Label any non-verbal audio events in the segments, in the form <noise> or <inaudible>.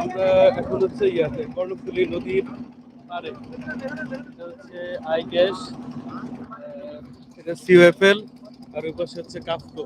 আমরা এখন হচ্ছে ইয়াতে, কর্ণফুলি নদীর পারে হচ্ছে আই গ্যাস এটা সিউএফএল আর ওই পাশে হচ্ছে কাফকো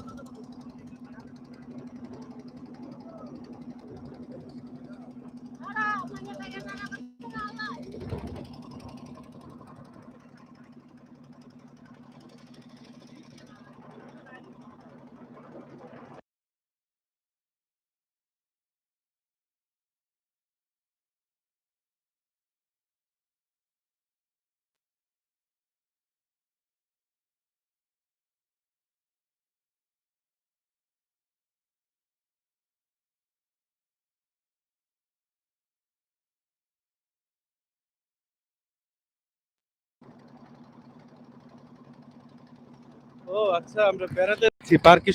ও আচ্ছা আমরা বেড়াতে যাচ্ছি পার্কে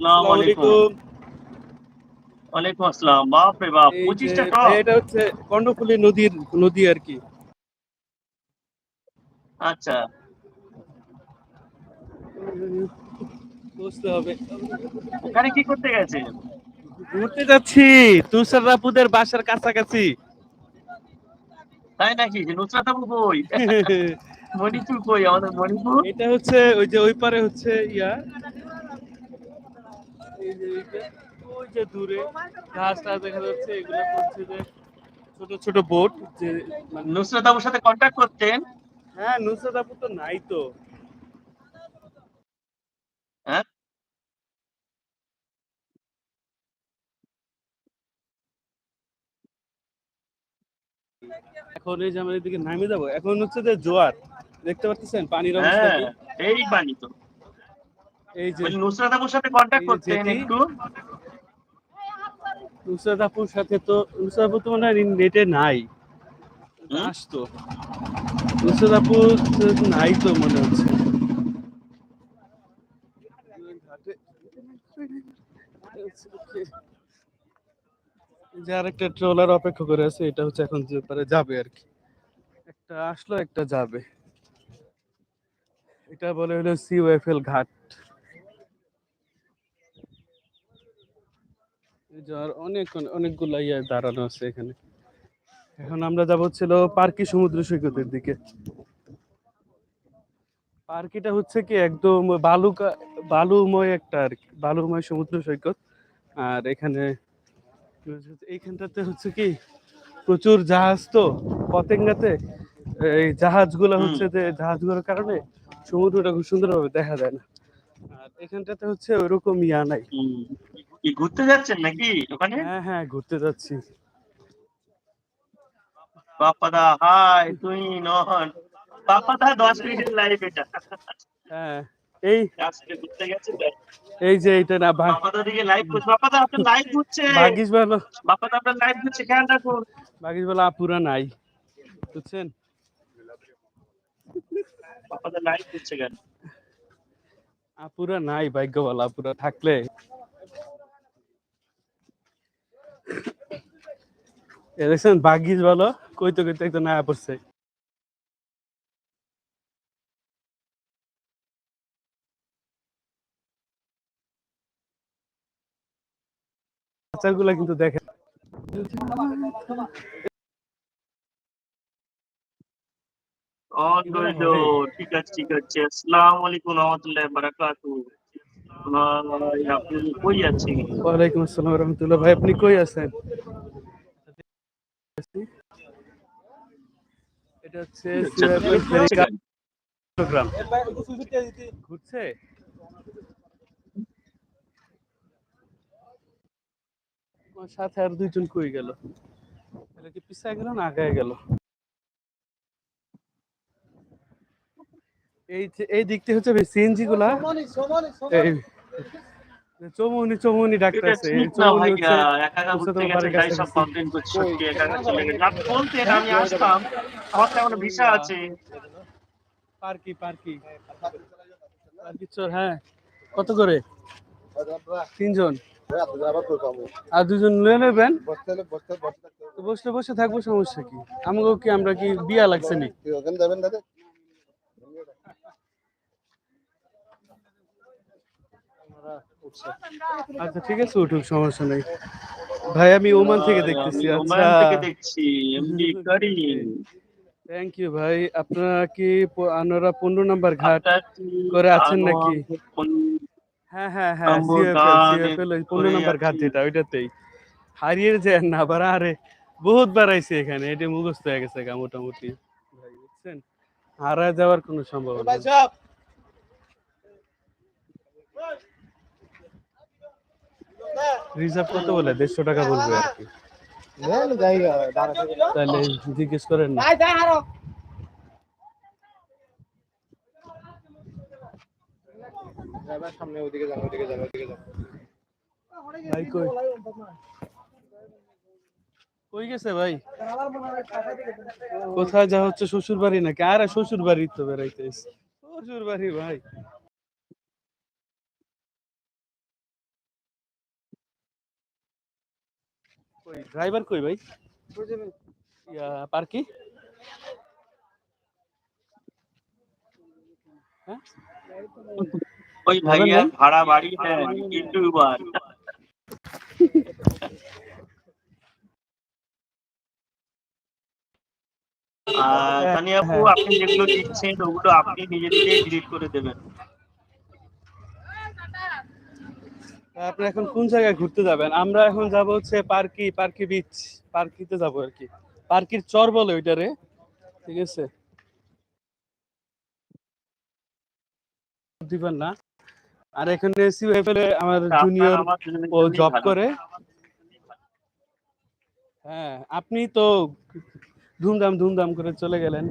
আসসালামু আলাইকুম। ওয়ালাইকুম। আসসালাম। বাপ রে বাপ এই পঁচিশটা যে- টপ। এটা হচ্ছে কর্ণফুলী নদীর নদী আর কি। আচ্ছা। বুঝতে হবে। ওখানে কি করতে গেছে? ঘুরতে যাচ্ছি তুষার রাপুদের বাসার কাছাকাছি। তাই নাকি? নুসরাত আপু কই? <laughs> মণিপুর কই? আমাদের মণিপুর? এটা হচ্ছে ওই যে ওই পারে হচ্ছে ইয়া এই যে ওই যে দূরে ঘাস টাস দেখা যাচ্ছে এগুলো হচ্ছে যে ছোট ছোট বোট যে মানে নুসরাত আপুর সাথে কন্ট্যাক্ট করতেন। হ্যাঁ নুসরাত আপু তো নাই তো। হ্যাঁ? এখন এই যে আমরা এদিকে নামে যাব এখন হচ্ছে যে জোয়ার। দেখতে পাচ্ছেন? পানির অবস্থা হ্যাঁ এই বাণী তো। এই যে নুসরাত আপুর সাথে যে করতেন। একটু। নুসরাত আপুর সাথে তো নুসরাত আপু তো মনে হয় নেটে নাই? আসতো। নুসরাত আপু নাই তো মনে হচ্ছে। যে আরেকটা ট্রলার অপেক্ষা করে আছে এটা হচ্ছে এখন যে পারে যাবে আর কি। একটা আসলো একটা যাবে। এটা বলে হলো সিওএফএল ঘাট। এই যে অনেক অনেকগুলো ইয়ে দাঁড়ানো আছে এখানে। এখন আমরা যাব ছিল পার্কি সমুদ্র সৈকতের দিকে। পার্কিটা হচ্ছে কি একদম বালুকা বালুময় একটা আর কি বালুময় সমুদ্র সৈকত। আর এখানে এইখানটাতে হচ্ছে কি প্রচুর জাহাজ তো পতেঙ্গাতে। এই জাহাজগুলো। হচ্ছে যে জাহাজগুলোর কারণে সমুদ্রটা খুব সুন্দরভাবে দেখা যায় না। আর এখানটাতে হচ্ছে ওইরকম ইয়া নাই। কি ঘুরতে যাচ্ছেন নাকি ওখানে? হ্যাঁ হ্যাঁ ঘুরতে যাচ্ছি। হাই তুই নন। দশ মিনিটের লাইভ এটা। হ্যাঁ এই। এই যে এইটা না দিকে লাইভ করছে। আপনার লাইভ ভাগিস ভালো। আপনার লাইভ ঘুরছে খেয়াল রাখুন। ভাগিস ভালো আপুরা নাই। বুঝছেন? লাইভ কেন? আপুরা নাই ভাগ্য আপুরা থাকলে। দেখছেন ভাগ্যিস ভালো। কইতে কইতে একটা না পড়ছে। বাচ্চাগুলা কিন্তু দেখে অন ঠিক আছে ঠিক আছে। আসসালামু আলাইকুম রহমতুল্লাহ বারাকাতু ভাই আপনি কই আছেন? ওয়ালাইকুম আসসালাম রহমতুল্লাহ। ভাই আপনি কই আছেন? এটা হচ্ছে চট্টগ্রাম। ঘুরছে? সাথে আর দুইজন কই গেল? এটা কি পিছায় গেল না আগায় গেল এই যে- এই দিকতে হচ্ছে সিএনজি গুলা এই চৌমনি চৌমনি এটা ডাকতেছে ঠিক না চৌমনি ভাইয়া হচ্ছে একা একা হচ্ছে ঘুরতে তোমার গেছে বাড়ির তাই সব কাছাকাছি। কমপ্লেন করছে সত্যি একা একা চলে গেছে। আপনি বলতেন আমি আসতাম আমার ভিসা আছে। পার্কি পার্কি। পার্কি চোর হ্যাঁ। কত করে? তিনজন। আর দুজন নিয়ে নেবেন? তো বসলে বসে থাকব সমস্যা কি? আমাকেও কি আমরা কি বিয়া লাগছে নি আচ্ছা ঠিক আছে উঠুক সমস্যা নেই। ভাই আমি ওমান থেকে দেখতেছি আচ্ছা। থেকে দেখছি এমডি করিম থ্যাংক ইউ ভাই। আপনারা কি আপনারা পনেরো নাম্বার ঘাট করে আছেন নাকি? হ্যাঁ হ্যাঁ হ্যাঁ সিএফএল পনেরো নাম্বার ঘাট। যেটা ওইটাতেই। হারিয়ে যায় না আবার আরে বহুত বার আইছে এখানে এটা মুখস্থ হয়ে গেছে মোটামুটি। ভাই বুঝছেন? হারা যাওয়ার কোনো সম্ভাবনা রিজার্ভ করতে বলে দেড়শো টাকা বলবে আর কি। তাহলে জিজ্ঞেস করেন। না ভাই কই? কই গেছে ভাই? কোথায় যা হচ্ছে শ্বশুর বাড়ি নাকি? আরে শ্বশুর বাড়ি তো বেড়াইতে। শ্বশুর বাড়ি ভাই। ড্রাইভার কই ভাই ইয়া পার্কি হ্যাঁ ওই বলেন ভাইয়া না। ভাড়া বাড়ি হ্যাঁ ইউটিউবার আর তানি আপু হ্যাঁ। আপনি যেগুলো দিচ্ছেন ওগুলো আপনি নিজে থেকে ডিলিট করে দেবেন আপনি এখন কোন জায়গায় ঘুরতে যাবেন? আমরা এখন যাব হচ্ছে পার্কি পার্কি বিচ পার্কিতে যাব আর কি। পার্কির চর বলে ওইটারে ঠিক আছে? দিবেন না। আর এখানে সিওএফএল আমার জুনিয়র ও জব করে। হ্যাঁ আপনি তো ধুমধাম ধুমধাম করে চলে গেলেন।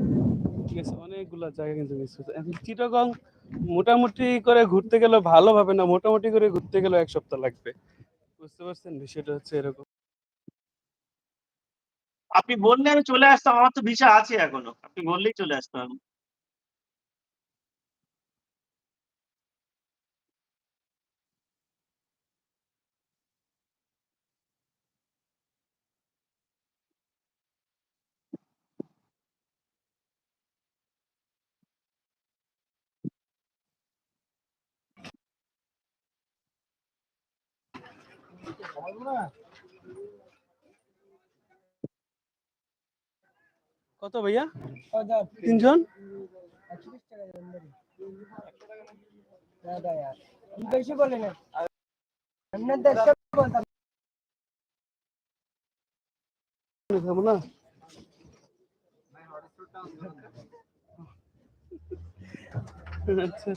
ঠিক আছে, অনেকগুলা জায়গা কিন্তু মিস করছে। চিটাগং মোটামুটি করে ঘুরতে গেলে ভালো হবে না, মোটামুটি করে ঘুরতে গেলে এক সপ্তাহ লাগবে। বুঝতে পারছেন? বিষয়টা হচ্ছে এরকম। আপনি বললে আমি চলে আসতাম, আমার তো ভিসা আছে এখনও। আপনি বললেই চলে আসতাম। কত ভাইয়া? তিনজন? বেশি বলে না এমনি দেশে বলতাম খাব না আচ্ছা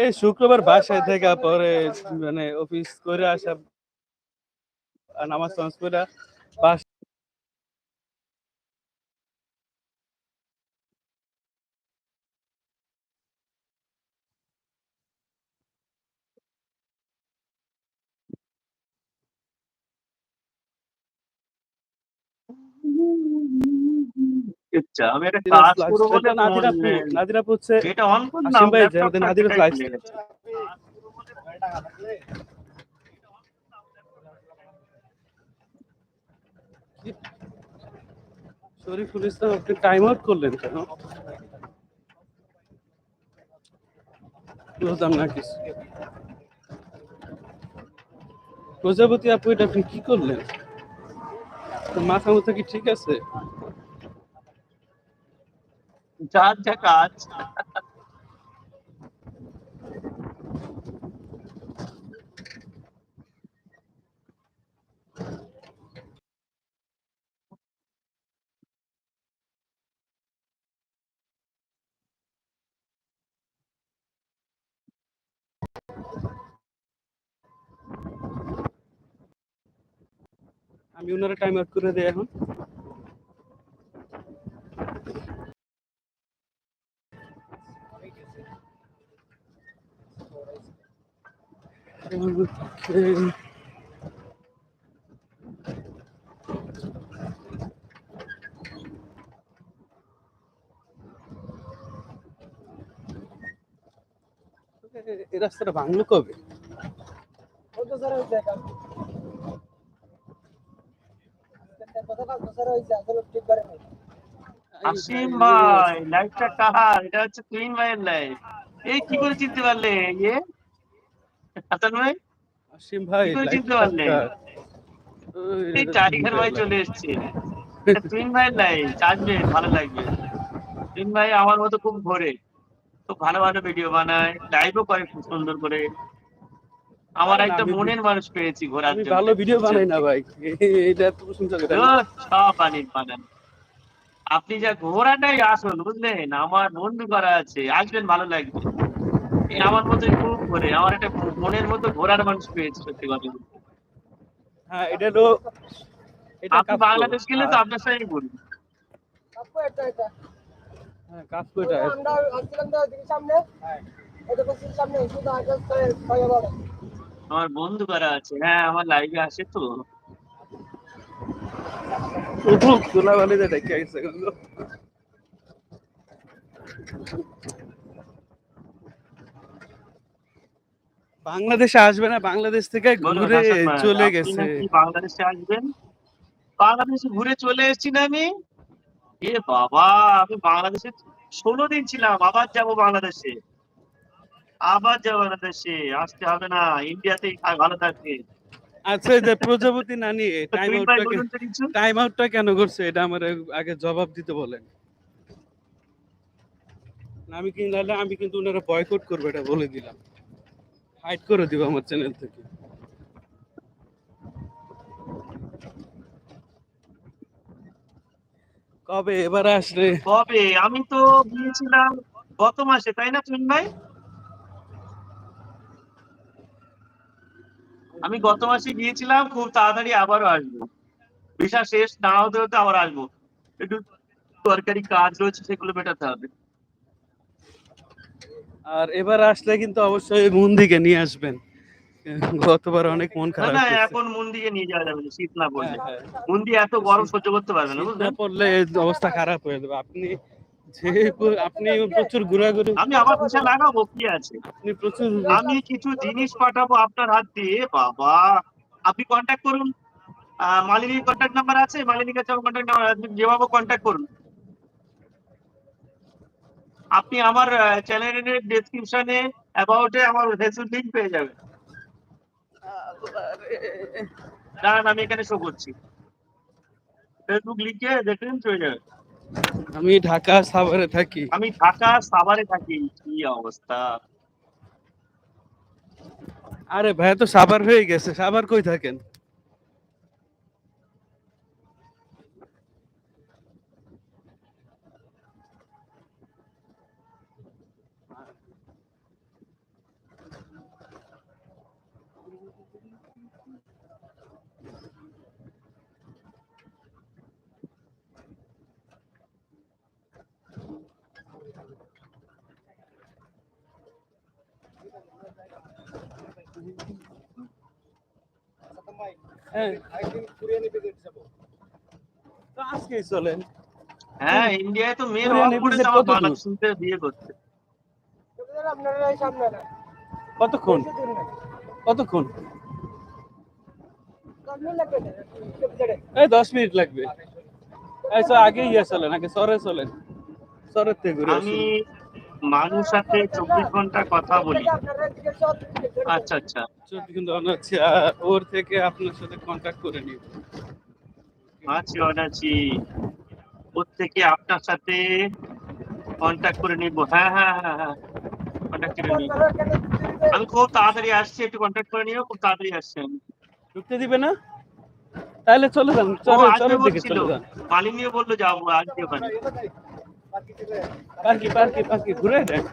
এই শুক্রবার বাসায় থেকে পরে মানে অফিস করে আসা নামাজ টামাজ করে বাস আচ্ছা আমি একটা কাজ করব বলে নাদিরা নাদিরা হচ্ছে। এটা অন করলাম আসিম ভাই, আমাদের নাদিরা ফ্লাইট চলে গেছে। শরীফুল আপনি টাইম আউট করলেন কেন? না কিছু। প্রজাপতি আপু, এটা আপনি কি করলেন? মাথা মতো কি ঠিক আছে? যার যা কাজ। আমি ওনারা টাইম আউট করে দিই এখন। এই রাস্তাটা ভাঙলো কবে কত স্যার হইছে কাম কত কাজ স্যার হইছে আসলে ঠিক করে নাই আসিম ভাই কাহার? এটা হচ্ছে ভাইয়ের লাইভ এই কি করে চিনতে পারলে? ইয়ে হাসান ভাই? আসিম ভাই কি করে চিনতে পারলে? এই টারিখার ভাই চলে এসছে। তুইন ভাইয়ের লাইভ আসবেন ভালো লাগবে। ভাই আমার মতো খুব ঘোরে। খুব ভালো ভালো ভিডিও বানায় লাইভও করে খুব সুন্দর করে। আমার একটা মনের মানুষ পেয়েছি ঘোরার জন্য। ভালো ভিডিও বানাই না ভাই। এটা প্রশংসা করে সব বানিয়ে বানান আপনি যা ঘোরাটাই আসল বুঝলেন? আমার বন্ধু করা আছে আসবেন ভালো লাগবে। আমার মতোই খুব ঘোরে। আমার একটা মনের মতো ঘোরার মানুষ পেয়েছি সত্যি কথা হ্যাঁ এটা এটা আপনি বাংলাদেশ গেলে তো আর- আপনার সঙ্গে এটা এটা। হ্যাঁ কাফকো এটা। আমরা আসছিলাম তো সামনে। এটা বসে সামনে শুধু বলে আমার বন্ধু করা আছে হ্যাঁ আমার লাইভে আসে তো। বাংলাদেশে আসবে না বাংলাদেশ থেকে ঘুরে চলে গেছে। বাংলাদেশে আসবেন? বাংলাদেশে ঘুরে চলে এসেছি না আমি? এ বাবা আমি বাংলাদেশে ষোলো দিন ছিলাম আবার যাব বাংলাদেশে। আবার যাব বাংলাদেশে আসতে হবে না ইন্ডিয়াতেই ভালো থাকবে। আচ্ছা যে প্রজাপতি নানি টাইম আউটটা টাইম আউটটা কেন করছে? এটা আমার আগে জবাব দিতে বলেন। আমি কিন্তু নাহলে আমি কিন্তু ওনারা বয়কট করব এটা বলে দিলাম। হাইড করে দিব আমার চ্যানেল থেকে। কবে এবার আসলে? কবে? আমি তো গিয়েছিলাম গত মাসে তাই না তুমিন ভাই? আমি গত মাসে গিয়েছিলাম খুব তাড়াতাড়ি আবারও আসব। ভিসা শেষ না হতে হতে আবার আসব। একটু সরকারি কাজ রয়েছে সেগুলো মেটাতে হবে। আর এবার আসলে কিন্তু অবশ্যই মন দিকে নিয়ে আসবেন। গতবার অনেক মন খারাপ না এখন মন দিয়ে নিয়ে যাওয়া যাবে শীত না পড়লে। হ্যাঁ, হ্যাঁ। মন দিয়ে এত গরম সহ্য করতে পারবে না বুঝলেন? পড়লে অবস্থা খারাপ হয়ে যাবে। আপনি আপনি প্রচুর ঘোরাঘুরি আমি আবার ভিসা লাগাবো কি আছে। আপনি প্রচুর আমি কিছু জিনিস পাঠাবো আপনার হাত দিয়ে বাবা। আপনি কন্ট্যাক্ট করুন। মালিনীর কন্ট্যাক্ট নাম্বার আছে? মালিনীর কাছে কন্ট্যাক্ট নাম্বার আপনি যেভাবে কন্ট্যাক্ট করুন। আপনি আমার চ্যানেলের ডেসক্রিপশনে অ্যাবাউটে আমার ফেসবুক লিংক পেয়ে যাবেন। দাঁড়ান আমি এখানে শো করছি। ফেসবুক লিংকে দেখেন চলে যাবে। আমি ঢাকা সাভারে থাকি। আমি ঢাকা সাভারে থাকি কি অবস্থা? আরে ভাই তো সাভার হয়ে গেছে সাভার কই থাকেন? হ্যাঁ। আজকেই চলেন। হ্যাঁ ইন্ডিয়ায় তো মেয়ের? শুনতে বিয়ে এই কতক্ষণ? কতক্ষণ? দশ মিনিট লাগবে। এই তো আগে ইয়ে চলেন আগে সরে চলেন। সরের থেকে ঘুরে আমি আসুন। মানুষ সাথে চব্বিশ ঘণ্টা কথা বলি। আচ্ছা আচ্ছা। মনে হচ্ছে আহ, ওর থেকে আপনার সাথে কন্ট্যাক্ট করে নিব আছি অনাছি ওর থেকে আপনার সাথে কন্ট্যাক্ট করে নিব। হ্যাঁ হ্যাঁ হ্যাঁ হ্যাঁ। কন্ট্যাক্ট করে দিতে আমি খুব তাড়াতাড়ি আসছি একটু কন্ট্যাক্ট করে নিও খুব তাড়াতাড়ি আসছি আমি। ঢুকতে দিবে না? তাহলে চলে যান চলে চলের দিকে বলছিল। যান। মালিনীও বলল যাব আজকে ওখানে। পার্কি পার্কি পার্কি ঘুরে দেন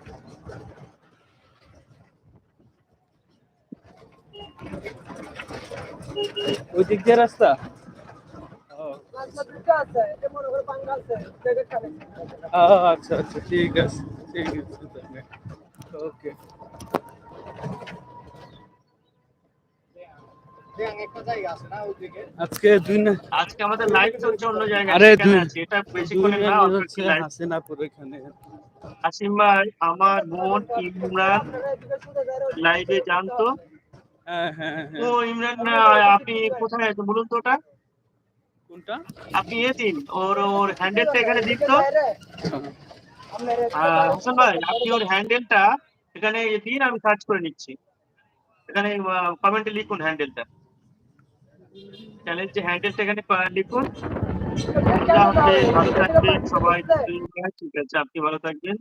ওই দিক দিয়ে রাস্তা ও, রাস্তা দুটো আছে এটা মনে করে বাঙ্গাল আছে জায়গা খাবে আহ, আচ্ছা আচ্ছা ঠিক আছে ঠিক আছে ওকে আজকে দুই না আজকে আমাদের লাইভ চলছে অন্য জায়গায়। আরে দুই- এটা দুই না হচ্ছে হাসিনাপুর এখানে। আসিম ভাই আমার বোন ইমরান লাইভে জানতো। হ্যাঁ হ্যাঁ হ্যাঁ। ও ইমরান আপনি কোথায় আছেন বলুন তো ওটা? কোনটা? আপনি এ দিন ওর ওর হ্যান্ডেলটা এখানে দিন তো। আপনারা হাসান ভাই আপনি ওর হ্যান্ডেলটা এখানে দিন আমি সার্চ করে নিচ্ছি। এখানে কমেন্টে লিখুন হ্যান্ডেলটা চ্যানেল যে হ্যান্ডেলটা এখানে লিখুন থাকবেন সবাই। ঠিক আছে, আপনি ভালো থাকবেন।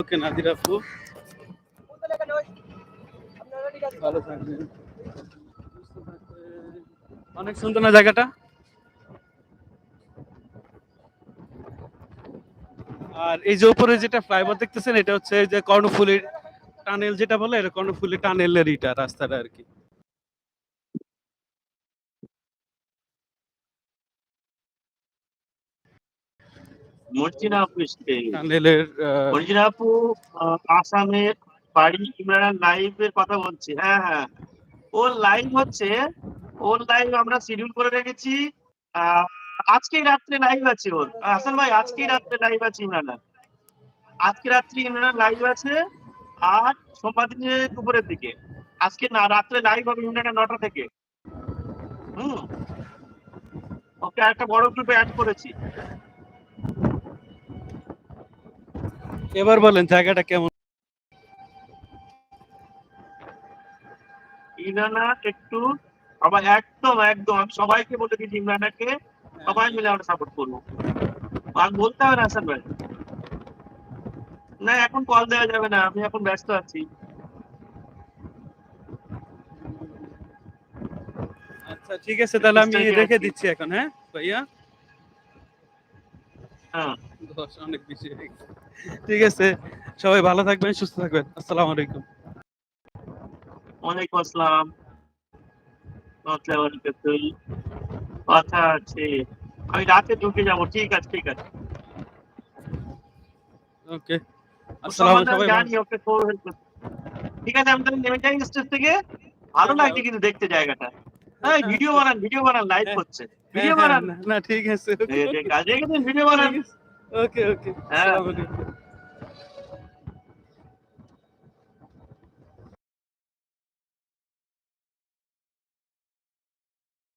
ওকে নাদির আপু। ভালো থাকবেন। অনেক সুন্দর না জায়গাটা? আর এই যে উপরে যেটা ফ্লাইওভার দেখতেছেন, এটা হচ্ছে যে কর্ণফুলির টানেল যেটা বলে, এটা কর্ণফুলি টানেলের ইটা, রাস্তাটা আর কি। মর্জিনা আপু এসছে টানেলের মর্জিনা আপু আসামের বাড়ি ইমরান লাইভের কথা বলছি। হ্যাঁ হ্যাঁ। ওর লাইভ হচ্ছে ওর লাইভ আমরা শিডিউল করে রেখেছি। আজকেই রাত্রে লাইভ আছে ওর। হাসান ভাই আজকেই রাত্রে লাইভ আছে ইমরান। আজকে রাত্রে ইমরান লাইভ আছে আর সোমবার দিনে দুপুরের দিকে। আজকে না রাত্রে লাইভ হবে ইমরান নটা থেকে। হুম। ওকে একটা বড় গ্রুপে অ্যাড করেছি। এবার বলেন জায়গাটা কেমন? ইমরানা একটু আবার একদম একদম। সবাইকে বলে দিচ্ছি ইমরানাকে সবাই মিলে আমরা সাপোর্ট করব। আর বলতে হবে না হাসান ভাই। না এখন কল দেওয়া যাবে না আমি এখন ব্যস্ত আছি। আচ্ছা ঠিক আছে তাহলে আমি রেখে দিচ্ছি এখন হ্যাঁ? ভাইয়া? হ্যাঁ। অনেক বেশি হয়ে গেছে। ঠিক আছে সবাই ভালো থাকবেন সুস্থ থাকবেন আসসালামু আলাইকুম ওয়ালাইকুম আসসালাম আলাইকুম। কথা আছে আমি রাতে ঢুকে যাব ঠিক আছে ঠিক আছে ওকে আসসালামু সবাই জানি ওকে ঠিক আছে আমি তাহলে নেমে যাই স্টেজ থেকে ভালো লাগছে কিন্তু দেখতে জায়গাটা হ্যাঁ ভিডিও বানান ভিডিও বানান লাইভ হ্যাঁ। হচ্ছে ভিডিও হ্যাঁ, বানান হ্যাঁ, না ঠিক আছে কাজে ভিডিও বানান ওকে ওকে হ্যাঁ। আসসালামু আলাইকুম